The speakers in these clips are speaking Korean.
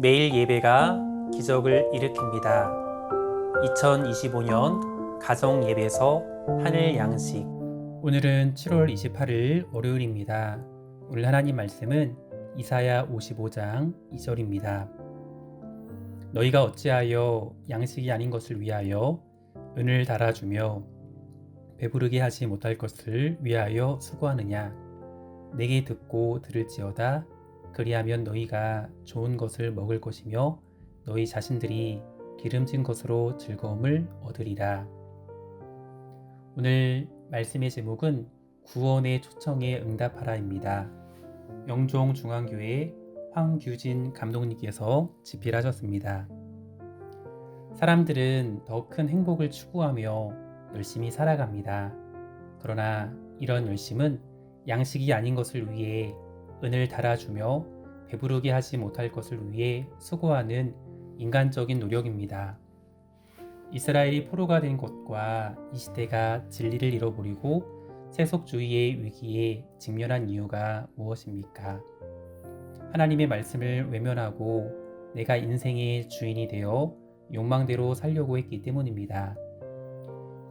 매일 예배가 기적을 일으킵니다. 2025년 가정 예배에서 하늘 양식. 오늘은 7월 28일 월요일입니다. 오늘 하나님 말씀은 이사야 55장 2절입니다. 너희가 어찌하여 양식이 아닌 것을 위하여 은을 달아주며 배부르게 하지 못할 것을 위하여 수고하느냐 내게 듣고 들을지어다 그리하면 너희가 좋은 것을 먹을 것이며 너희 자신들이 기름진 것으로 즐거움을 얻으리라. 오늘 말씀의 제목은 구원의 초청에 응답하라입니다. 영종 중앙교회 황규진 감독님께서 집필하셨습니다. 사람들은 더 큰 행복을 추구하며 열심히 살아갑니다. 그러나 이런 열심은 양식이 아닌 것을 위해 은을 달아주며 배부르게 하지 못할 것을 위해 수고하는 인간적인 노력입니다. 이스라엘이 포로가 된 것과 이 시대가 진리를 잃어버리고 세속주의의 위기에 직면한 이유가 무엇입니까? 하나님의 말씀을 외면하고 내가 인생의 주인이 되어 욕망대로 살려고 했기 때문입니다.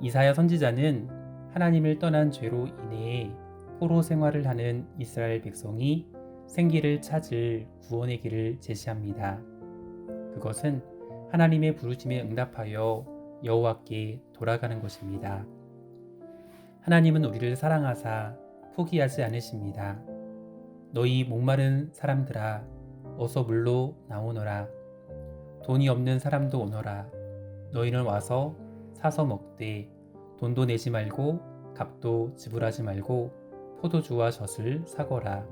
이사야 선지자는 하나님을 떠난 죄로 인해 포로 생활을 하는 이스라엘 백성이 생기를 찾을 구원의 길을 제시합니다. 그것은 하나님의 부르심에 응답하여 여호와께 돌아가는 것입니다. 하나님은 우리를 사랑하사 포기하지 않으십니다. 너희 목마른 사람들아 어서 물로 나오너라 돈이 없는 사람도 오너라 너희는 와서 사서 먹되 돈도 내지 말고 값도 지불하지 말고 포도주와 젖을 사거라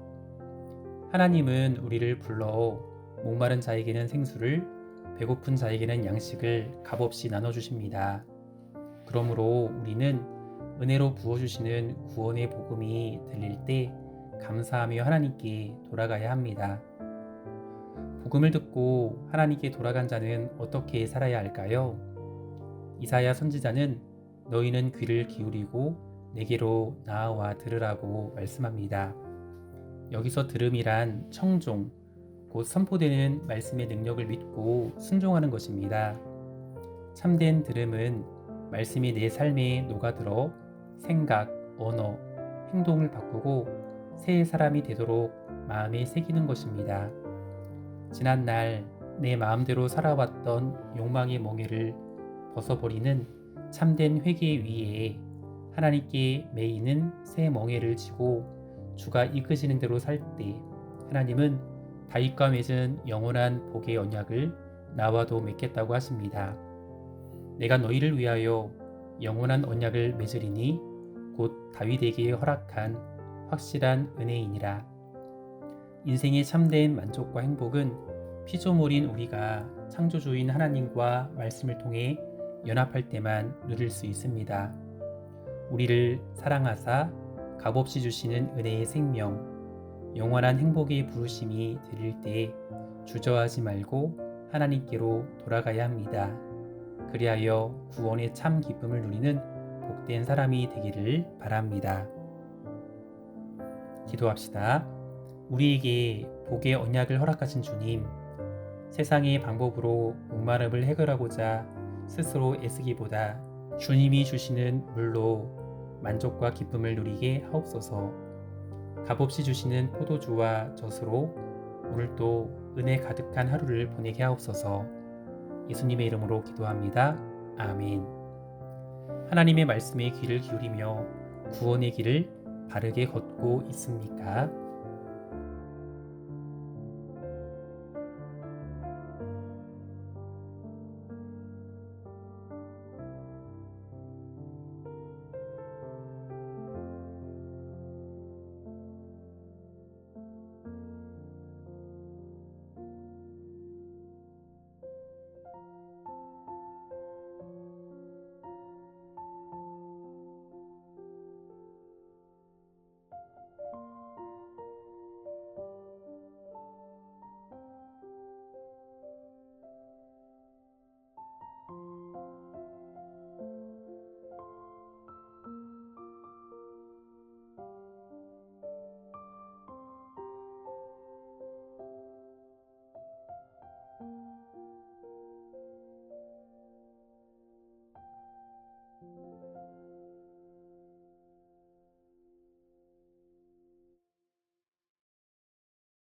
하나님은 우리를 불러 목마른 자에게는 생수를 배고픈 자에게는 양식을 값없이 나눠주십니다. 그러므로 우리는 은혜로 부어주시는 구원의 복음이 들릴 때 감사하며 하나님께 돌아가야 합니다. 복음을 듣고 하나님께 돌아간 자는 어떻게 살아야 할까요? 이사야 선지자는 너희는 귀를 기울이고 내게로 나아와 들으라고 말씀합니다. 여기서 들음이란 청종, 곧 선포되는 말씀의 능력을 믿고 순종하는 것입니다. 참된 들음은 말씀이 내 삶에 녹아들어 생각, 언어, 행동을 바꾸고 새 사람이 되도록 마음에 새기는 것입니다. 지난날 내 마음대로 살아왔던 욕망의 멍에를 벗어버리는 참된 회개 위에 하나님께 매이는 새 멍에를 지고 주가 이끄시는 대로 살 때 하나님은 다윗과 맺은 영원한 복의 언약을 나와도 맺겠다고 하십니다. 내가 너희를 위하여 영원한 언약을 맺으리니 곧 다윗에게 허락한 확실한 은혜이니라. 인생의 참된 만족과 행복은 피조물인 우리가 창조주인 하나님과 말씀을 통해 연합할 때만 누릴 수 있습니다. 우리를 사랑하사 값없이 주시는 은혜의 생명, 영원한 행복의 부르심이 들릴 때 주저하지 말고 하나님께로 돌아가야 합니다. 그리하여 구원의 참 기쁨을 누리는 복된 사람이 되기를 바랍니다. 기도합시다. 우리에게 복의 언약을 허락하신 주님, 세상의 방법으로 목마름을 해결하고자 스스로 애쓰기보다 주님이 주시는 물로 만족과 기쁨을 누리게 하옵소서. 값없이 주시는 포도주와 젖으로 오늘도 은혜 가득한 하루를 보내게 하옵소서. 예수님의 이름으로 기도합니다. 아멘. 하나님의 말씀에 귀를 기울이며 구원의 길을 바르게 걷고 있습니까?